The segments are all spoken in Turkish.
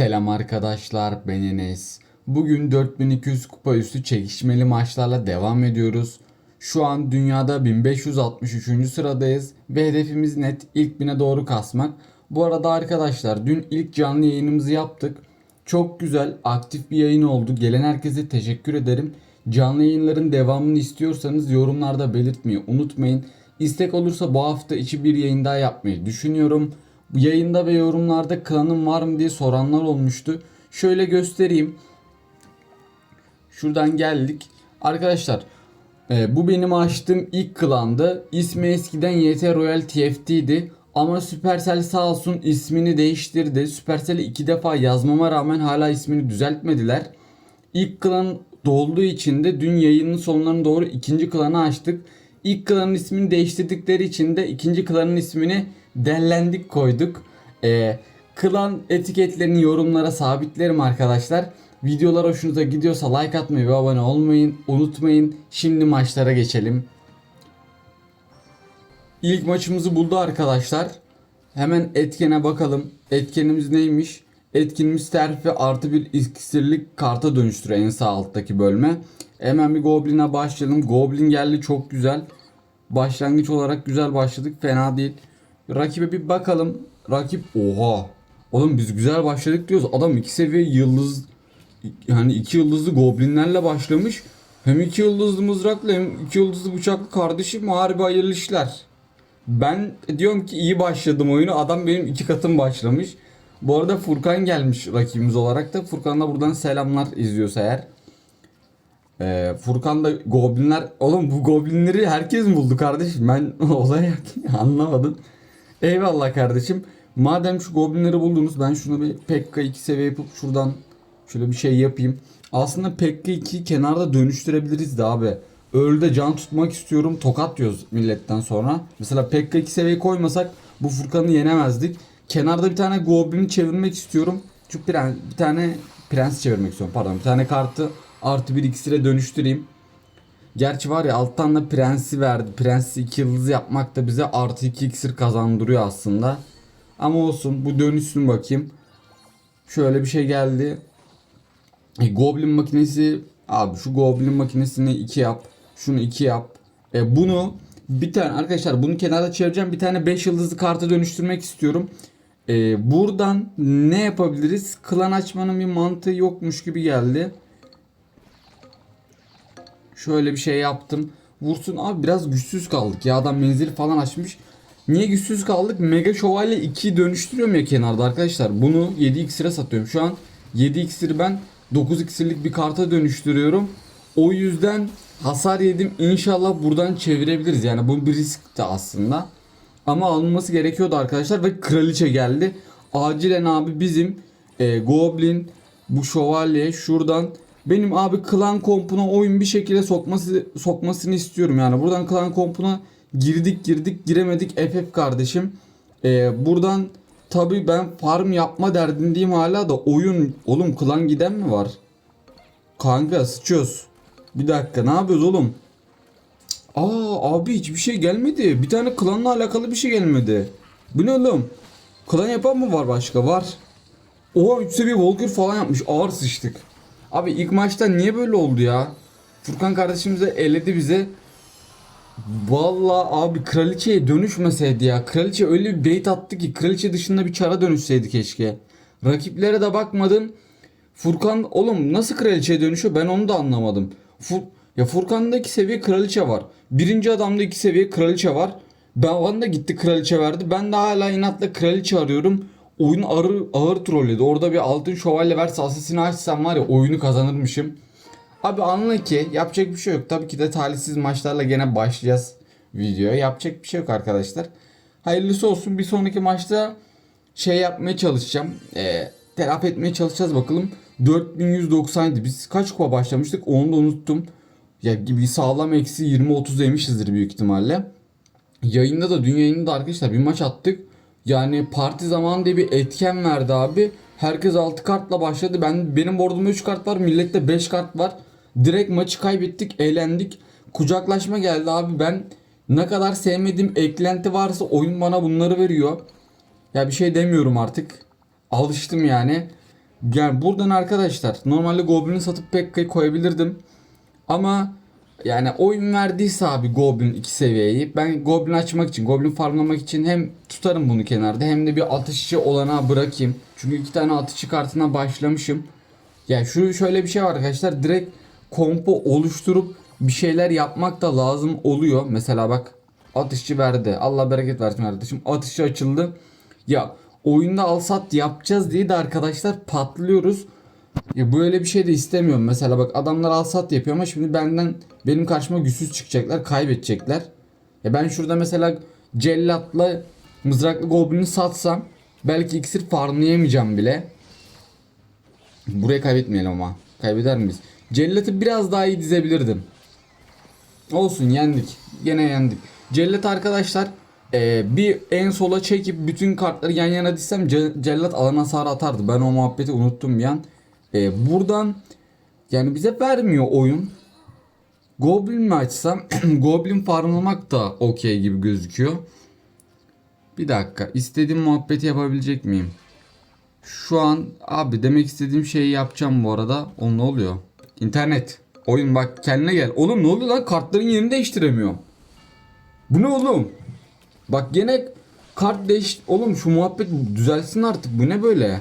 Selam arkadaşlar ben Enes. Bugün 4200 kupa üstü çekişmeli maçlarla devam ediyoruz. Şu an dünyada 1563. sıradayız ve hedefimiz net ilk bine doğru kasmak. Bu arada arkadaşlar dün ilk canlı yayınımızı yaptık. Çok güzel aktif bir yayın oldu. Gelen herkese teşekkür ederim. Canlı yayınların devamını istiyorsanız yorumlarda belirtmeyi unutmayın. İstek olursa bu hafta içi bir yayın daha yapmayı düşünüyorum. Yayında ve yorumlarda klanım var mı diye soranlar olmuştu. Şöyle göstereyim. Şuradan geldik. Arkadaşlar e, bu benim açtığım ilk klandı. İsmi eskiden YT Royal TFT'di. Ama Supercell sağ olsun ismini değiştirdi. Supercell'i iki defa yazmama rağmen hala ismini düzeltmediler. İlk klan dolduğu için de dün yayının sonlarına doğru ikinci klanı açtık. İlk klanın ismini değiştirdikleri için de ikinci klanın ismini dellendik koyduk. Ee, klan etiketlerini yorumlara sabitlerim arkadaşlar. Videolar hoşunuza gidiyorsa like atmayı ve abone olmayın unutmayın. Şimdi maçlara geçelim. İlk maçımızı buldu arkadaşlar. Hemen etkene bakalım. Etkenimiz neymiş? Etkinimiz terfi artı bir iksirlik karta dönüştürüyor en sağ alttaki bölme. Hemen bir Goblin'e başlayalım. Goblin geldi çok güzel. Başlangıç olarak güzel başladık. Fena değil. Rakibe bir bakalım. Rakip oha. Oğlum biz güzel başladık diyoruz. Adam iki seviye yıldız yani iki yıldızlı goblinlerle başlamış. Hem iki yıldızlı mızrakla hem iki yıldızlı bıçaklı kardeşim harbi hayırlı işler. Ben diyorum ki iyi başladım oyunu. Adam benim iki katım başlamış. Bu arada Furkan gelmiş rakibimiz olarak da. Furkan'la buradan selamlar izliyorsa eğer. Ee, Furkan da goblinler... Oğlum bu goblinleri herkes mi buldu kardeşim? Ben olay anlamadım. Eyvallah kardeşim. Madem şu goblinleri buldunuz ben şunu bir Pekka 2 seviye yapıp şuradan şöyle bir şey yapayım. Aslında Pekka 2'yi kenarda dönüştürebiliriz de abi. Ölde can tutmak istiyorum tokat diyoruz milletten sonra. Mesela Pekka 2 seviye koymasak bu Furkan'ı yenemezdik. Kenarda bir tane goblini çevirmek istiyorum. Şu prens, bir tane prens çevirmek istiyorum pardon. Bir tane kartı artı bir iksire dönüştüreyim. Gerçi var ya alttan da prensi verdi. Prensi 2 yıldız yapmak da bize artı 2 iksir kazandırıyor aslında. Ama olsun bu dönüşsün bakayım. Şöyle bir şey geldi. E, Goblin makinesi abi şu Goblin makinesini 2 yap. Şunu 2 yap. E, bunu bir tane arkadaşlar bunu kenarda çevireceğim. Bir tane 5 yıldızlı karta dönüştürmek istiyorum. E, buradan ne yapabiliriz? Klan açmanın bir mantığı yokmuş gibi geldi. Şöyle bir şey yaptım. Vursun abi biraz güçsüz kaldık ya adam menzili falan açmış. Niye güçsüz kaldık? Mega Şövalye 2'yi dönüştürüyorum ya kenarda arkadaşlar. Bunu 7 iksire satıyorum. Şu an 7 iksiri ben 9 iksirlik bir karta dönüştürüyorum. O yüzden hasar yedim. İnşallah buradan çevirebiliriz. Yani bu bir risk de aslında. Ama alınması gerekiyordu arkadaşlar ve kraliçe geldi. Acilen abi bizim e, Goblin bu şövalye şuradan benim abi klan kompuna oyun bir şekilde sokması sokmasını istiyorum yani. Buradan klan kompuna girdik girdik giremedik FF kardeşim. Ee, buradan tabi ben farm yapma derdindeyim hala da oyun oğlum klan giden mi var? Kanka sıçıyoruz. Bir dakika ne yapıyoruz oğlum? Aa abi hiçbir şey gelmedi. Bir tane klanla alakalı bir şey gelmedi. Bu ne oğlum? Klan yapan mı var başka? Var. Oha 3 seviye Walker falan yapmış. Ağır sıçtık. Abi ilk maçta niye böyle oldu ya? Furkan kardeşimiz de eledi bize. Vallahi abi kraliçeye dönüşmeseydi ya. Kraliçe öyle bir bait attı ki kraliçe dışında bir çara dönüşseydi keşke. Rakiplere de bakmadın. Furkan oğlum nasıl kraliçeye dönüşüyor ben onu da anlamadım. Fur ya Furkan'da iki seviye kraliçe var. Birinci adamda iki seviye kraliçe var. Ben da gitti kraliçe verdi. Ben de hala inatla kraliçe arıyorum. Oyun ağır, ağır trolledi. Orada bir altın şövalye verse asasini açsam var ya oyunu kazanırmışım. Abi anla ki yapacak bir şey yok. Tabii ki de talihsiz maçlarla gene başlayacağız videoya. Yapacak bir şey yok arkadaşlar. Hayırlısı olsun. Bir sonraki maçta şey yapmaya çalışacağım. E, telafi etmeye çalışacağız bakalım. 4190'ydı. Biz kaç kupa başlamıştık? Onu da unuttum. Ya gibi sağlam eksi 20-30 yemişizdir büyük ihtimalle. Yayında da dün yayında arkadaşlar bir maç attık. Yani parti zamanı diye bir etken verdi abi. Herkes 6 kartla başladı. Ben benim boardumda 3 kart var. Millette 5 kart var. Direkt maçı kaybettik, eğlendik. Kucaklaşma geldi abi. Ben ne kadar sevmediğim eklenti varsa oyun bana bunları veriyor. Ya bir şey demiyorum artık. Alıştım yani. Yani buradan arkadaşlar normalde Goblin'i satıp Pekka'yı koyabilirdim. Ama yani oyun verdiyse abi Goblin 2 seviyeyi ben Goblin açmak için Goblin farmlamak için hem tutarım bunu kenarda hem de bir atışçı olana bırakayım. Çünkü iki tane atışçı kartına başlamışım. Yani şu şöyle bir şey var arkadaşlar direkt kompo oluşturup bir şeyler yapmak da lazım oluyor. Mesela bak atışçı verdi. Allah bereket versin kardeşim. Atışçı açıldı. Ya oyunda al sat yapacağız diye de arkadaşlar patlıyoruz. Ya böyle bir şey de istemiyorum. Mesela bak adamlar al sat yapıyor ama şimdi benden benim karşıma güçsüz çıkacaklar, kaybedecekler. Ya ben şurada mesela cellatla mızraklı goblini satsam belki iksir farmlayamayacağım bile. Buraya kaybetmeyelim ama. Kaybeder miyiz? Cellatı biraz daha iyi dizebilirdim. Olsun yendik. Gene yendik. Cellat arkadaşlar e, bir en sola çekip bütün kartları yan yana dizsem ce- cellat alan hasarı atardı. Ben o muhabbeti unuttum bir an. E, buradan yani bize vermiyor oyun. Goblin mi açsam? Goblin farmlamak da okey gibi gözüküyor. Bir dakika. istediğim muhabbeti yapabilecek miyim? Şu an abi demek istediğim şeyi yapacağım bu arada. O ne oluyor? İnternet. Oyun bak kendine gel. Oğlum ne oluyor lan? Kartların yerini değiştiremiyorum. Bu ne oğlum? Bak gene kart değiş... Oğlum şu muhabbet düzelsin artık. Bu ne böyle?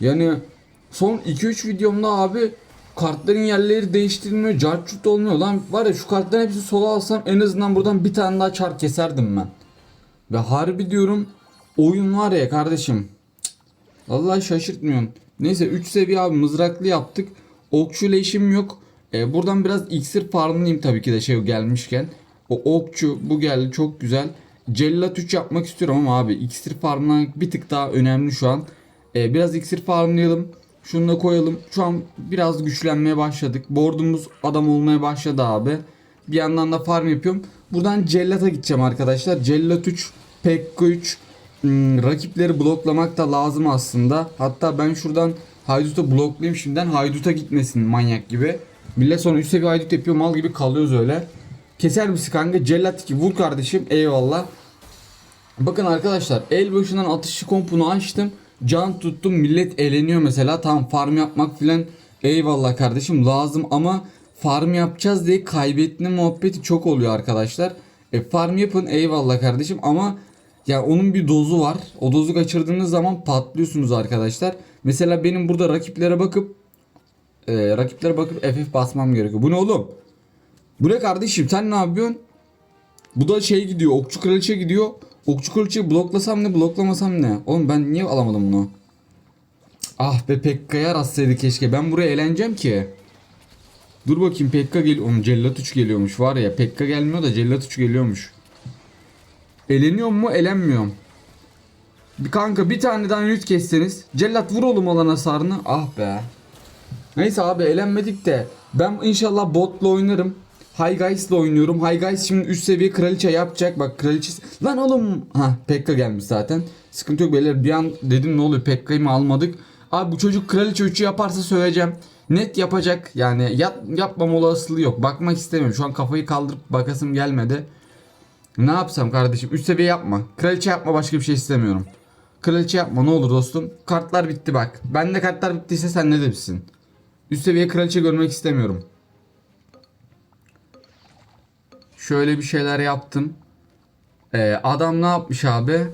Yani son 2-3 videomda abi kartların yerleri değiştirilmiyor. Cartçut olmuyor lan. Var ya şu kartların hepsini sola alsam en azından buradan bir tane daha çar keserdim ben. Ve harbi diyorum oyun var ya kardeşim. Vallahi şaşırtmıyorsun. Neyse 3 seviye abi mızraklı yaptık. Okçu ile işim yok. Ee, buradan biraz iksir farmlayayım tabii ki de şey gelmişken. O okçu bu geldi çok güzel. Cellat 3 yapmak istiyorum ama abi iksir farmlamak bir tık daha önemli şu an. Ee, biraz iksir farmlayalım. Şunu da koyalım. Şu an biraz güçlenmeye başladık. Board'umuz adam olmaya başladı abi. Bir yandan da farm yapıyorum. Buradan Cellat'a gideceğim arkadaşlar. Cellat 3, Pekka 3. Hmm, rakipleri bloklamak da lazım aslında. Hatta ben şuradan Haydut'a bloklayayım şimdiden. Haydut'a gitmesin manyak gibi. Millet sonra 3 seviye Haydut yapıyor mal gibi kalıyoruz öyle. Keser misin kanka? Cellat 2 vur kardeşim. Eyvallah. Bakın arkadaşlar el başından atışçı kompunu açtım. Can tuttum millet eğleniyor mesela. Tam farm yapmak filan eyvallah kardeşim lazım ama farm yapacağız diye kaybetme muhabbeti çok oluyor arkadaşlar. E, farm yapın eyvallah kardeşim ama ya onun bir dozu var. O dozu kaçırdığınız zaman patlıyorsunuz arkadaşlar. Mesela benim burada rakiplere bakıp e, rakiplere bakıp FF basmam gerekiyor. Bu ne oğlum? Bu ne kardeşim sen ne yapıyorsun? Bu da şey gidiyor. Okçu kraliçe gidiyor. Okçu kraliçeyi bloklasam ne bloklamasam ne? Oğlum ben niye alamadım bunu? Ah be Pekka'ya rastsaydı keşke. Ben buraya eğleneceğim ki. Dur bakayım Pekka gel. Oğlum Cellat 3 geliyormuş var ya. Pekka gelmiyor da Cellat 3 geliyormuş. Eleniyor mu? Elenmiyorum. Kanka bir tane daha yüz kesseniz. Cellat vur oğlum olan hasarını. Ah be. Neyse abi elenmedik de. Ben inşallah botla oynarım. High Guys'la oynuyorum. High Guys şimdi üst seviye kraliçe yapacak. Bak kraliçe... Lan oğlum. Ha Pekka gelmiş zaten. Sıkıntı yok beyler. Bir an dedim ne oluyor Pekka'yı mı almadık. Abi bu çocuk kraliçe 3'ü yaparsa söyleyeceğim. Net yapacak. Yani yap, yapmam olasılığı yok. Bakmak istemiyorum. Şu an kafayı kaldırıp bakasım gelmedi. Ne yapsam kardeşim? Üst seviye yapma. Kraliçe yapma başka bir şey istemiyorum. Kraliçe yapma ne olur dostum. Kartlar bitti bak. Bende kartlar bittiyse sen ne demişsin? Üst seviye kraliçe görmek istemiyorum. Şöyle bir şeyler yaptım. Ee, adam ne yapmış abi?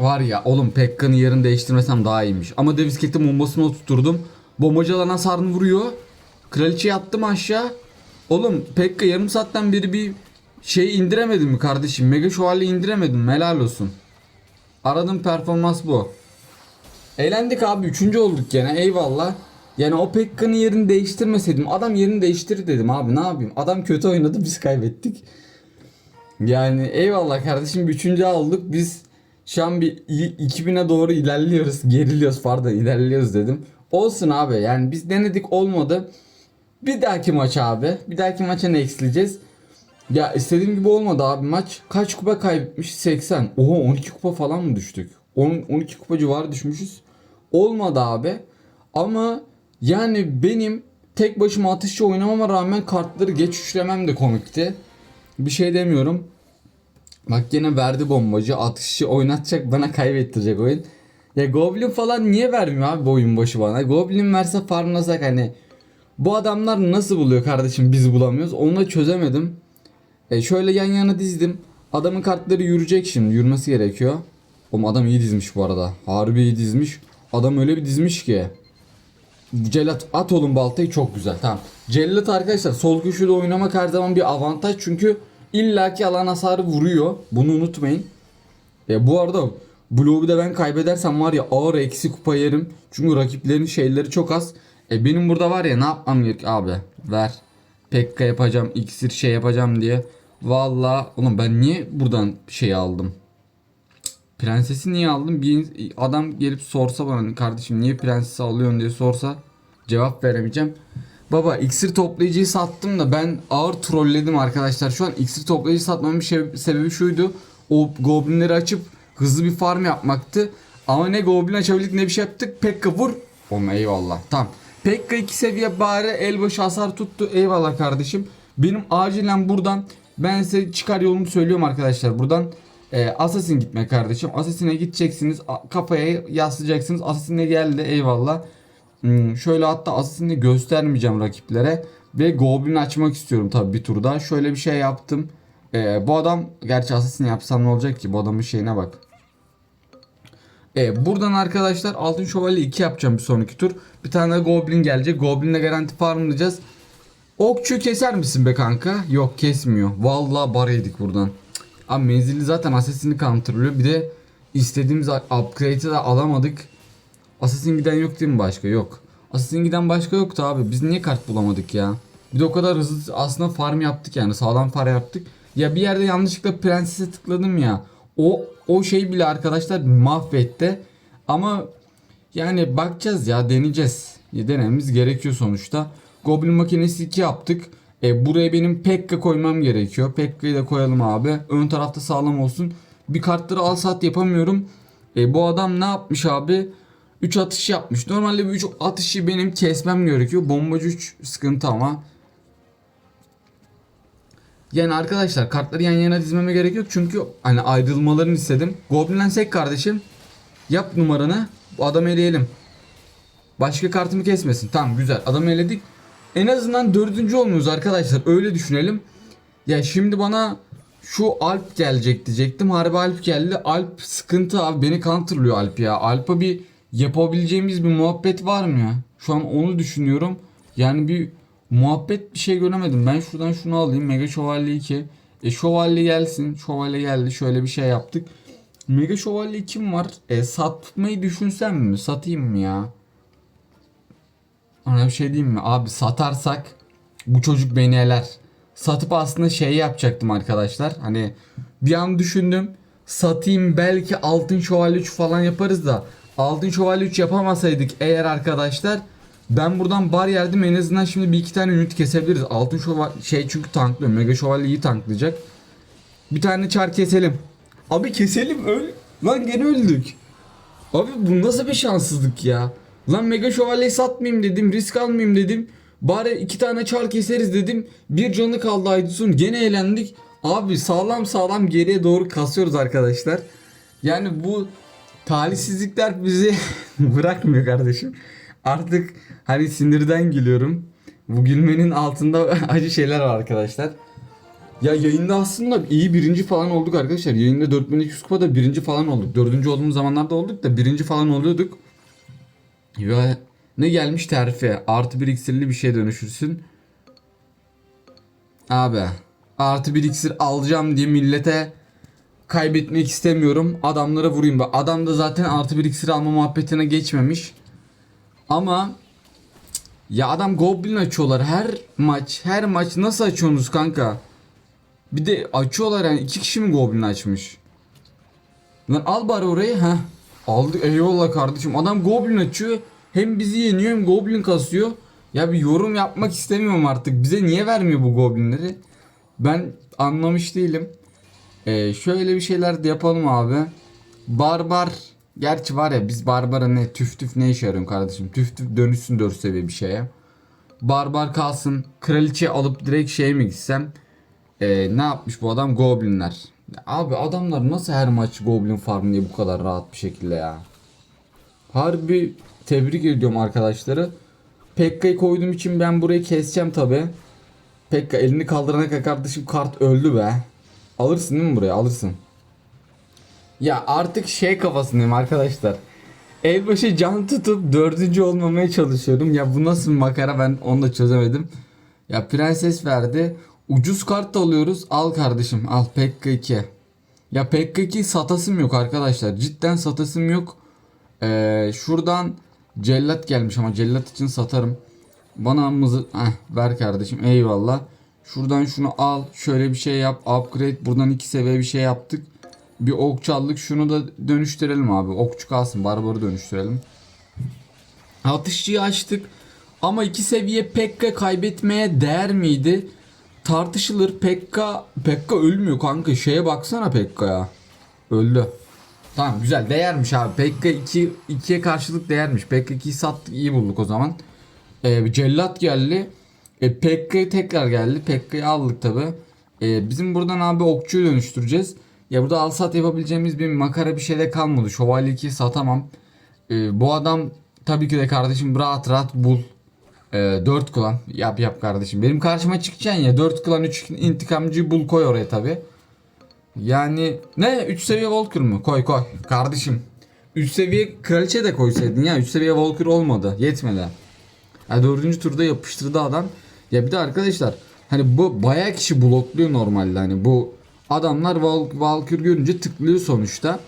Var ya oğlum Pekka'nın yerini değiştirmesem daha iyiymiş. Ama Davis Ket'in bombasını oturtturdum. Bombacı alan hasarını vuruyor. Kraliçeyi attım aşağı. Oğlum Pekka yarım saatten beri bir şey indiremedim mi kardeşim? Mega şövalye indiremedim helal olsun. Aradığım performans bu. Eğlendik abi. Üçüncü olduk gene. Eyvallah. Yani o Pekka'nın yerini değiştirmeseydim. Adam yerini değiştir dedim abi. Ne yapayım? Adam kötü oynadı. Biz kaybettik. Yani eyvallah kardeşim. bir Üçüncü olduk. Biz şu an bir i- 2000'e doğru ilerliyoruz. Geriliyoruz pardon. ilerliyoruz dedim. Olsun abi. Yani biz denedik olmadı. Bir dahaki maç abi. Bir dahaki maça ne eksileceğiz? Ya istediğim gibi olmadı abi maç. Kaç kupa kaybetmiş? 80. Oha 12 kupa falan mı düştük? 10 12 kupa civarı düşmüşüz. Olmadı abi. Ama yani benim tek başıma atışçı oynamama rağmen kartları geç üçlemem de komikti. Bir şey demiyorum. Bak yine verdi bombacı. Atışçı oynatacak bana kaybettirecek oyun. Ya Goblin falan niye vermiyor abi bu oyun başı bana? Goblin verse farmlasak hani. Bu adamlar nasıl buluyor kardeşim biz bulamıyoruz. Onu da çözemedim. E şöyle yan yana dizdim. Adamın kartları yürüyecek şimdi. Yürümesi gerekiyor. Oğlum adam iyi dizmiş bu arada. Harbi iyi dizmiş. Adam öyle bir dizmiş ki. Cellat at oğlum baltayı çok güzel. Tamam. Cellat arkadaşlar sol köşede oynamak her zaman bir avantaj çünkü illaki alan hasarı vuruyor. Bunu unutmayın. E, bu arada Bloğu da ben kaybedersem var ya ağır eksi kupa yerim. Çünkü rakiplerin şeyleri çok az. E benim burada var ya ne yapmam gerek abi. Ver. Pekka yapacağım. iksir şey yapacağım diye. Valla oğlum ben niye buradan şey aldım? Prensesi niye aldım? Bir adam gelip sorsa bana kardeşim niye prensesi alıyorsun diye sorsa cevap veremeyeceğim. Baba iksir toplayıcıyı sattım da ben ağır trolledim arkadaşlar. Şu an iksir toplayıcı satmamın şey- sebebi şuydu. O goblinleri açıp hızlı bir farm yapmaktı. Ama ne goblin açabildik ne bir şey yaptık. Pekka vur. Oğlum eyvallah. Tamam. Pekka 2 seviye bari el başı hasar tuttu. Eyvallah kardeşim. Benim acilen buradan ben size çıkar yolumu söylüyorum arkadaşlar. Buradan e, Assassin gitme kardeşim. Assassin'e gideceksiniz. Kafaya yaslayacaksınız. Assassin'e geldi. Eyvallah. Hmm, şöyle hatta Assassin'i göstermeyeceğim rakiplere. Ve Goblin açmak istiyorum tabii bir turda. Şöyle bir şey yaptım. Ee, bu adam gerçi Assassin yapsam ne olacak ki? Bu adamın şeyine bak. Ee, buradan arkadaşlar Altın Şövalye 2 yapacağım bir sonraki tur. Bir tane Goblin gelecek. Goblin'le garanti farmlayacağız. Okçu keser misin be kanka? Yok kesmiyor. Vallahi bar yedik buradan. Abi menzilli zaten Assassin'i counterlıyor. Bir de istediğimiz upgrade'i de alamadık. Assassin giden yok değil mi başka? Yok. Assassin giden başka yoktu abi. Biz niye kart bulamadık ya? Bir de o kadar hızlı aslında farm yaptık yani. Sağlam farm yaptık. Ya bir yerde yanlışlıkla prensese tıkladım ya. O o şey bile arkadaşlar mahvetti. Ama yani bakacağız ya deneyeceğiz. Ya denememiz gerekiyor sonuçta. Goblin makinesi 2 yaptık. E, buraya benim Pekka koymam gerekiyor. Pekka'yı da koyalım abi. Ön tarafta sağlam olsun. Bir kartları al sat yapamıyorum. E, bu adam ne yapmış abi? 3 atış yapmış. Normalde bu 3 atışı benim kesmem gerekiyor. Bombacı 3 sıkıntı ama. Yani arkadaşlar kartları yan yana dizmeme gerek yok. Çünkü hani ayrılmalarını istedim. Goblin'den sek kardeşim. Yap numaranı. Bu adamı eleyelim. Başka kartımı kesmesin. Tamam güzel. Adamı eledik. En azından dördüncü olmuyoruz arkadaşlar. Öyle düşünelim. Ya şimdi bana şu Alp gelecek diyecektim. Harbi Alp geldi. Alp sıkıntı abi. Beni counterlıyor Alp ya. Alp'a bir yapabileceğimiz bir muhabbet var mı ya? Şu an onu düşünüyorum. Yani bir muhabbet bir şey göremedim. Ben şuradan şunu alayım. Mega Şövalye 2. E Şövalye gelsin. Şövalye geldi. Şöyle bir şey yaptık. Mega Şövalye kim var? E satmayı düşünsem mi? Satayım mı ya? Ona bir şey diyeyim mi? Abi satarsak bu çocuk beni eler. Satıp aslında şey yapacaktım arkadaşlar. Hani bir an düşündüm. Satayım belki altın şövalye 3 falan yaparız da. Altın şövalye 3 yapamasaydık eğer arkadaşlar. Ben buradan bar yerdim en azından şimdi bir iki tane ünit kesebiliriz. Altın şövalye şey çünkü tanklıyor. Mega şövalye iyi tanklayacak. Bir tane çar keselim. Abi keselim öl. Lan gene öldük. Abi bu nasıl bir şanssızlık ya? Lan Mega Şövalye'yi satmayayım dedim. Risk almayayım dedim. Bari iki tane çar keseriz dedim. Bir canı kaldı Aydos'un. Gene eğlendik. Abi sağlam sağlam geriye doğru kasıyoruz arkadaşlar. Yani bu talihsizlikler bizi bırakmıyor kardeşim. Artık hani sinirden gülüyorum. Bu gülmenin altında acı şeyler var arkadaşlar. Ya yayında aslında iyi birinci falan olduk arkadaşlar. Yayında 4200 kupada birinci falan olduk. Dördüncü olduğumuz zamanlarda olduk da birinci falan oluyorduk. Ve ne gelmiş terfi? Artı bir iksirli bir şeye dönüşürsün. Abi artı bir iksir alacağım diye millete kaybetmek istemiyorum. Adamlara vurayım. Bak adam da zaten artı bir iksir alma muhabbetine geçmemiş. Ama ya adam Goblin açıyorlar her maç. Her maç nasıl açıyorsunuz kanka? Bir de açıyorlar yani iki kişi mi Goblin açmış? Lan al bari orayı ha. Aldı eyvallah kardeşim. Adam Goblin açıyor. Hem bizi yeniyor hem Goblin kasıyor. Ya bir yorum yapmak istemiyorum artık. Bize niye vermiyor bu Goblinleri? Ben anlamış değilim. Ee, şöyle bir şeyler de yapalım abi. Barbar. Gerçi var ya biz Barbara ne tüf tüf ne işe yarıyor kardeşim. Tüf tüf dönüşsün 4 seviye bir şeye. Barbar kalsın. Kraliçe alıp direkt şeye mi gitsem? Ee, ne yapmış bu adam? Goblinler. Abi adamlar nasıl her maç Goblin farm diye bu kadar rahat bir şekilde ya. Harbi tebrik ediyorum arkadaşları. Pekka'yı koyduğum için ben burayı keseceğim tabi. Pekka elini kaldırana kadar kardeşim kart öldü be. Alırsın değil mi buraya? Alırsın. Ya artık şey kafasındayım arkadaşlar. Elbaşı can tutup dördüncü olmamaya çalışıyorum. Ya bu nasıl makara ben onu da çözemedim. Ya prenses verdi. Ucuz kart da alıyoruz. Al kardeşim al Pekka 2. Ya Pekka 2 satasım yok arkadaşlar. Cidden satasım yok. Ee, şuradan cellat gelmiş ama cellat için satarım. Bana mızı Heh, ver kardeşim eyvallah. Şuradan şunu al. Şöyle bir şey yap. Upgrade. Buradan iki seviye bir şey yaptık. Bir okçu aldık. Şunu da dönüştürelim abi. Okçu kalsın. Barbarı dönüştürelim. Atışçıyı açtık. Ama iki seviye Pekka kaybetmeye değer miydi? Tartışılır. Pekka Pekka ölmüyor kanka. Şeye baksana Pekka'ya. Öldü. Tamam güzel değermiş abi. Pekka 2 2'ye karşılık değermiş. Pekka 2'yi sattık iyi bulduk o zaman. Ee, cellat geldi. E, Pekka tekrar geldi. Pekka'yı aldık tabi. E, bizim buradan abi okçuyu dönüştüreceğiz. Ya burada al sat yapabileceğimiz bir makara bir şey de kalmadı. Şövalye 2'yi satamam. E, bu adam tabii ki de kardeşim rahat rahat bul. E, 4 klan yap yap kardeşim. Benim karşıma çıkacaksın ya 4 klan 3 intikamcıyı bul koy oraya tabi. Yani ne 3 seviye Walker mı? Koy koy kardeşim. 3 seviye kraliçe de koysaydın ya 3 seviye Walker olmadı yetmedi. Ya dördüncü turda yapıştırdı adam. Ya bir de arkadaşlar hani bu bayağı kişi blokluyor normalde hani bu adamlar Valkür görünce tıklıyor sonuçta.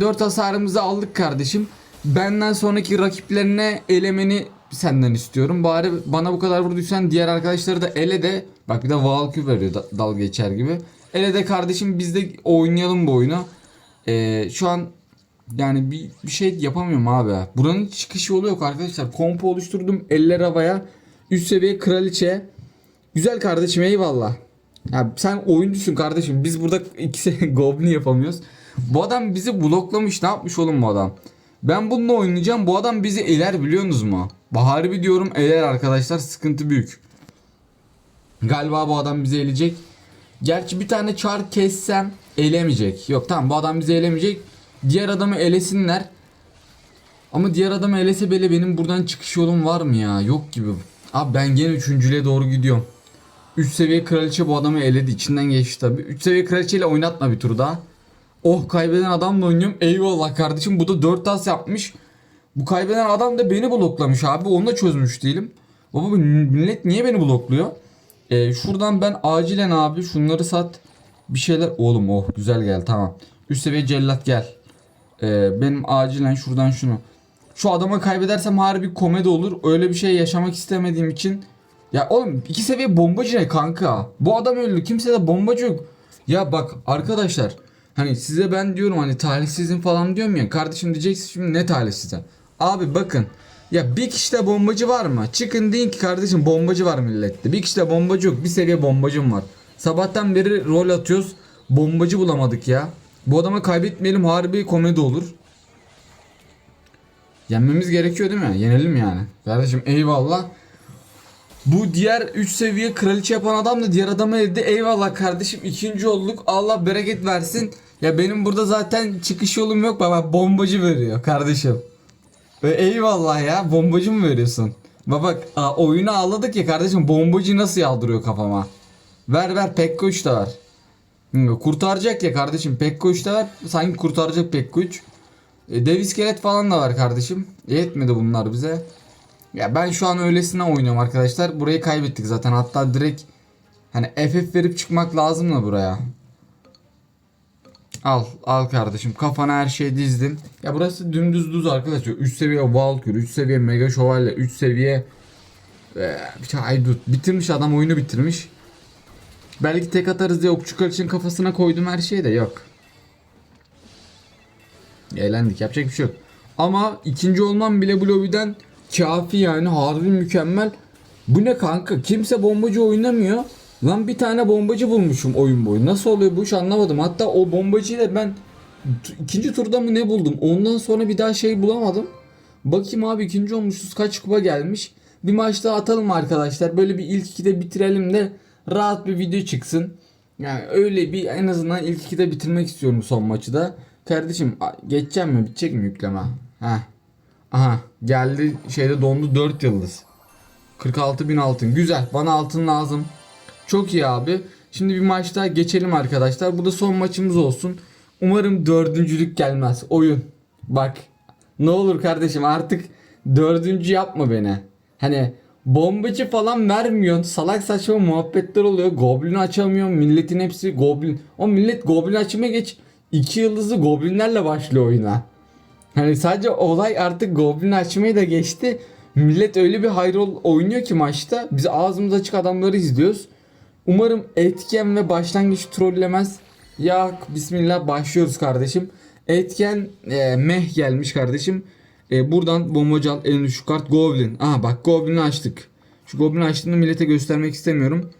4 hasarımızı aldık kardeşim. Benden sonraki rakiplerine elemeni senden istiyorum. Bari bana bu kadar vurduysan diğer arkadaşları da ele de bak bir de Valkür veriyor da, dalga geçer gibi. Ele de kardeşim biz de oynayalım bu oyunu. Ee, şu an yani bir, bir şey yapamıyorum abi. Buranın çıkış yolu yok arkadaşlar. Kompo oluşturdum. Eller havaya. Üst seviye kraliçe. Güzel kardeşim eyvallah. Ya sen oyuncusun kardeşim. Biz burada ikisi goblin yapamıyoruz. Bu adam bizi bloklamış. Ne yapmış oğlum bu adam? Ben bununla oynayacağım. Bu adam bizi eler biliyorsunuz mu? Bahari diyorum eler arkadaşlar. Sıkıntı büyük. Galiba bu adam bizi eleyecek. Gerçi bir tane çar kessem elemeyecek. Yok tamam bu adam bizi elemeyecek. Diğer adamı elesinler. Ama diğer adamı elese bile benim buradan çıkış yolum var mı ya? Yok gibi. Abi ben gene üçüncülüğe doğru gidiyorum. 3 seviye kraliçe bu adamı eledi. içinden geçti tabi. 3 seviye kraliçeyle oynatma bir tur daha. Oh kaybeden adamla oynuyorum. Eyvallah kardeşim bu da 4 tas yapmış. Bu kaybeden adam da beni bloklamış abi. Onu da çözmüş değilim. Baba millet niye beni blokluyor? Ee, şuradan ben acilen abi şunları sat. Bir şeyler. Oğlum oh güzel gel tamam. Üst seviye cellat gel. Ee, benim acilen şuradan şunu. Şu adama kaybedersem harbi komedi olur. Öyle bir şey yaşamak istemediğim için. Ya oğlum iki seviye bombacı ne kanka? Bu adam öldü. Kimse de bombacı yok. Ya bak arkadaşlar. Hani size ben diyorum hani talihsizim falan diyorum ya. Kardeşim diyeceksin şimdi ne talihsiz? Abi bakın. Ya bir kişide bombacı var mı? Çıkın deyin ki kardeşim bombacı var millette. Bir kişide bombacı yok. Bir seviye bombacım var. Sabahtan beri rol atıyoruz. Bombacı bulamadık ya. Bu adama kaybetmeyelim harbi komedi olur. Yenmemiz gerekiyor değil mi? Yenelim yani. Kardeşim eyvallah. Bu diğer 3 seviye kraliçe yapan adam da diğer adamı eldi. Eyvallah kardeşim ikinci olduk. Allah bereket versin. Ya benim burada zaten çıkış yolum yok baba bombacı veriyor kardeşim. Eyvallah ya bombacı mı veriyorsun? Bak oyunu ağladık ya kardeşim bombacı nasıl yaldırıyor kafama. Ver ver Pekko 3 de ver. Kurtaracak ya kardeşim Pekko 3 de ver. Sanki kurtaracak Pekko 3. E, dev iskelet falan da var kardeşim. Yetmedi bunlar bize. Ya ben şu an öylesine oynuyorum arkadaşlar. Burayı kaybettik zaten. Hatta direkt hani FF verip çıkmak lazım da buraya. Al al kardeşim kafana her şeyi dizdim. Ya burası dümdüz düz arkadaşlar. 3 seviye Valkyrie, 3 seviye Mega Şövalye, 3 seviye ee, bir tane Aydut. Bitirmiş adam oyunu bitirmiş. Belki tek atarız diye okçu karışın kafasına koydum her şeyi de yok. Eğlendik yapacak bir şey yok. Ama ikinci olmam bile bu lobiden kafi yani harbi mükemmel. Bu ne kanka? Kimse bombacı oynamıyor. Lan bir tane bombacı bulmuşum oyun boyu. Nasıl oluyor bu iş anlamadım. Hatta o bombacıyı da ben ikinci turda mı ne buldum? Ondan sonra bir daha şey bulamadım. Bakayım abi ikinci olmuşuz. Kaç kupa gelmiş? Bir maç daha atalım arkadaşlar. Böyle bir ilk ikide bitirelim de rahat bir video çıksın. Yani öyle bir en azından ilk ikide bitirmek istiyorum son maçı da. Kardeşim geçeceğim mi? Bitecek mi yükleme? Heh. Aha geldi şeyde dondu 4 yıldız. 46 bin altın. Güzel. Bana altın lazım. Çok iyi abi. Şimdi bir maç daha geçelim arkadaşlar. Bu da son maçımız olsun. Umarım dördüncülük gelmez. Oyun. Bak. Ne olur kardeşim artık dördüncü yapma beni. Hani bombacı falan vermiyorsun. Salak saçma muhabbetler oluyor. Goblin açamıyorum. Milletin hepsi goblin. O millet goblin açmaya geç. 2 yıldızlı goblinlerle başlıyor oyuna. Hani sadece olay artık Goblin açmayı da geçti. Millet öyle bir hayrol oynuyor ki maçta. Biz ağzımız açık adamları izliyoruz. Umarım etken ve başlangıç trollemez. Ya bismillah başlıyoruz kardeşim. Etken e, meh gelmiş kardeşim. E, buradan bombacı al elini şu kart Goblin. Aha bak Goblin'i açtık. Şu Goblin'i açtığımda millete göstermek istemiyorum.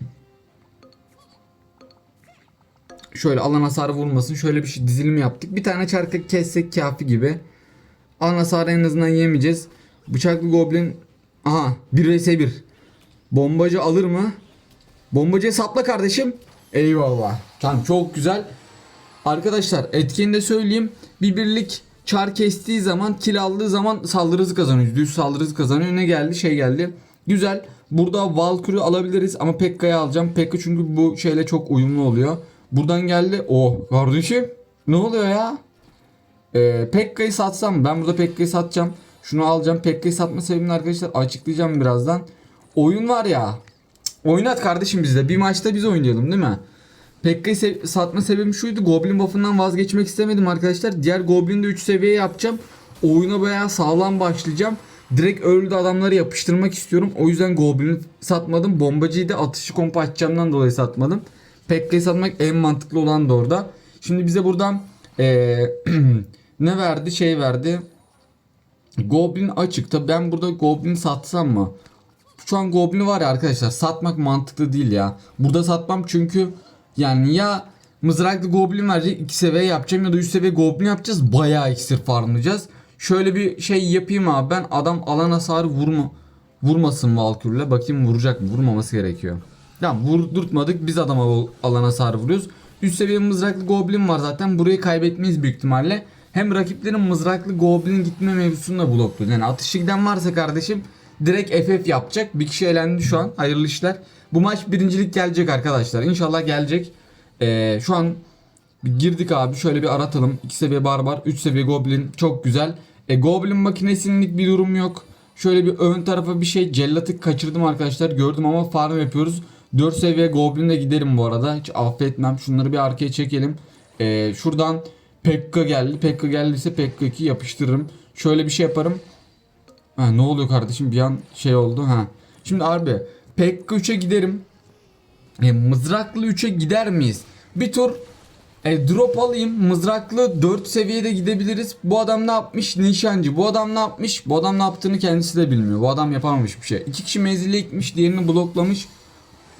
Şöyle alan hasarı vurmasın. Şöyle bir şey dizilim yaptık. Bir tane çarkı kessek kafi gibi. Alan hasarı en azından yemeyeceğiz. Bıçaklı goblin. Aha 1 vs 1. Bombacı alır mı? Bombacıya sapla kardeşim. Eyvallah. Tamam çok güzel. Arkadaşlar etkeni de söyleyeyim. Bir birlik çar kestiği zaman kill aldığı zaman saldırı hızı kazanıyor. Düz saldırı hızı kazanıyor. Ne geldi? Şey geldi. Güzel. Burada Valkyrie'yi alabiliriz ama Pekka'yı alacağım. Pekka çünkü bu şeyle çok uyumlu oluyor. Buradan geldi. Oh kardeşim. Ne oluyor ya? Ee, Pekka'yı satsam ben burada Pekka'yı satacağım. Şunu alacağım. Pekka'yı satma sebebini arkadaşlar açıklayacağım birazdan. Oyun var ya. Oynat kardeşim bizde. Bir maçta biz oynayalım değil mi? Pekka'yı sev- satma sebebim şuydu. Goblin buff'ından vazgeçmek istemedim arkadaşlar. Diğer Goblin'i de 3 seviye yapacağım. Oyuna bayağı sağlam başlayacağım. Direkt öldü adamları yapıştırmak istiyorum. O yüzden Goblin'i satmadım. Bombacıyı da atışı kompa açacağımdan dolayı satmadım. Pekka'yı satmak en mantıklı olan da orada. Şimdi bize buradan eee, ne verdi? Şey verdi. Goblin açıkta. Ben burada Goblin satsam mı? Şu an Goblin'i var ya arkadaşlar satmak mantıklı değil ya. Burada satmam çünkü yani ya mızraklı Goblin verecek 2 seviye yapacağım ya da 3 seviye Goblin yapacağız. Bayağı iksir farmlayacağız. Şöyle bir şey yapayım abi ben adam alan hasarı vurma vurmasın Valkyrie'le. Bakayım vuracak mı? Vurmaması gerekiyor. Tamam vurdurtmadık biz adama alan hasarı vuruyoruz. Üst seviye mızraklı Goblin var zaten. Burayı kaybetmeyiz büyük ihtimalle. Hem rakiplerin mızraklı Goblin gitme mevzusunu da blokluyor. Yani atışı giden varsa kardeşim direkt FF yapacak. Bir kişi elendi şu an. Hayırlı işler. Bu maç birincilik gelecek arkadaşlar. İnşallah gelecek. Ee, şu an girdik abi. Şöyle bir aratalım. 2 seviye barbar, 3 seviye goblin. Çok güzel. E, goblin makinesinlik bir durum yok. Şöyle bir ön tarafa bir şey cellatı kaçırdım arkadaşlar. Gördüm ama farm yapıyoruz. 4 seviye goblinle giderim bu arada. Hiç affetmem. Şunları bir arkaya çekelim. Ee, şuradan Pekka geldi. Pekka geldiyse Pekka 2 yapıştırırım. Şöyle bir şey yaparım. Ha, ne oluyor kardeşim bir an şey oldu ha. Şimdi abi Pekka 3'e giderim. E, mızraklı 3'e gider miyiz? Bir tur e, drop alayım. Mızraklı 4 seviyede gidebiliriz. Bu adam ne yapmış? Nişancı. Bu adam ne yapmış? Bu adam ne yaptığını kendisi de bilmiyor. Bu adam yapamamış bir şey. İki kişi menzile gitmiş. Diğerini bloklamış.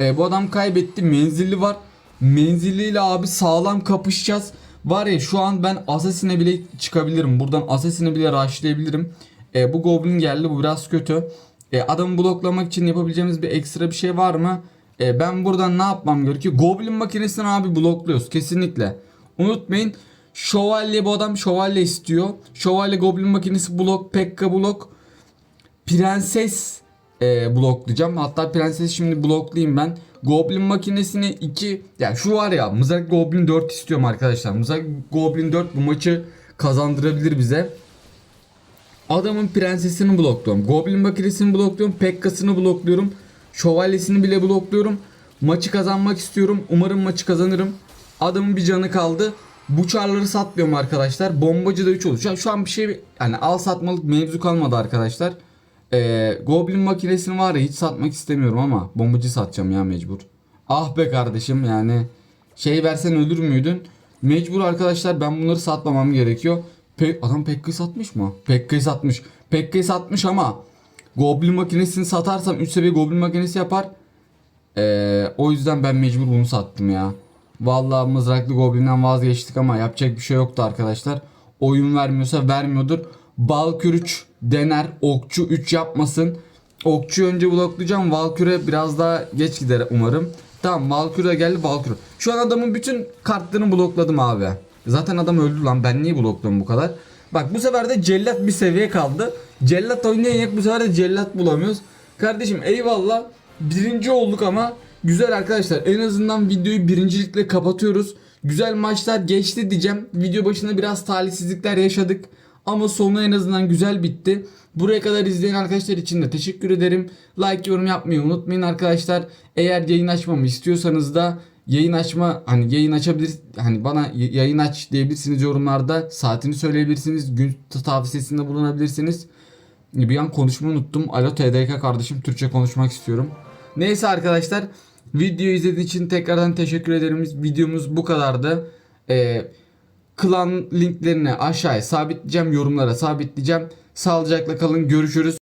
E, bu adam kaybetti. Menzilli var. Menzilliyle abi sağlam kapışacağız. Var ya şu an ben Assassin'e bile çıkabilirim. Buradan Assassin'e bile rushlayabilirim. E, bu Goblin geldi. Bu biraz kötü. E, adamı bloklamak için yapabileceğimiz bir ekstra bir şey var mı? E, ben buradan ne yapmam gerekiyor? Goblin makinesini abi blokluyoruz. Kesinlikle. Unutmayın. Şövalye bu adam şövalye istiyor. Şövalye Goblin makinesi blok. Pekka blok. Prenses e, bloklayacağım. Hatta prenses şimdi bloklayayım ben. Goblin makinesini 2 yani şu var ya Mızrak Goblin 4 istiyorum arkadaşlar. Mızrak Goblin 4 bu maçı kazandırabilir bize. Adamın prensesini blokluyorum. Goblin makinesini blokluyorum. Pekka'sını blokluyorum. Şövalyesini bile blokluyorum. Maçı kazanmak istiyorum. Umarım maçı kazanırım. Adamın bir canı kaldı. Bu çarları satmıyorum arkadaşlar. Bombacı da 3 oldu. Şu an, şu an bir şey yani al satmalık mevzu kalmadı arkadaşlar. Ee, Goblin makinesini var ya hiç satmak istemiyorum ama bombacı satacağım ya mecbur. Ah be kardeşim yani şey versen ölür müydün? Mecbur arkadaşlar ben bunları satmamam gerekiyor. Pe Adam Pekka'yı satmış mı? Pekka'yı satmış. Pekka'yı satmış ama Goblin makinesini satarsam 3 seviye Goblin makinesi yapar. Ee, o yüzden ben mecbur bunu sattım ya. Vallahi mızraklı Goblin'den vazgeçtik ama yapacak bir şey yoktu arkadaşlar. Oyun vermiyorsa vermiyordur. Valkür 3 dener. Okçu 3 yapmasın. Okçu önce bloklayacağım. Valkür'e biraz daha geç gider umarım. Tamam Valkür de geldi Valkür. Şu an adamın bütün kartlarını blokladım abi. Zaten adam öldü lan. Ben niye blokluyorum bu kadar? Bak bu sefer de cellat bir seviye kaldı. Cellat oynayarak bu sefer de cellat bulamıyoruz. Kardeşim eyvallah. Birinci olduk ama güzel arkadaşlar. En azından videoyu birincilikle kapatıyoruz. Güzel maçlar geçti diyeceğim. Video başında biraz talihsizlikler yaşadık. Ama sonu en azından güzel bitti. Buraya kadar izleyen arkadaşlar için de teşekkür ederim. Like yorum yapmayı unutmayın arkadaşlar. Eğer yayın açmamı istiyorsanız da yayın açma hani yayın açabilir hani bana yayın aç diyebilirsiniz yorumlarda. Saatini söyleyebilirsiniz. Gün tavsiyesinde bulunabilirsiniz. Bir an konuşmayı unuttum. Alo TDK kardeşim Türkçe konuşmak istiyorum. Neyse arkadaşlar videoyu izlediğiniz için tekrardan teşekkür ederim. Videomuz bu kadardı. Ee, klan linklerini aşağıya sabitleyeceğim. Yorumlara sabitleyeceğim. Sağlıcakla kalın. Görüşürüz.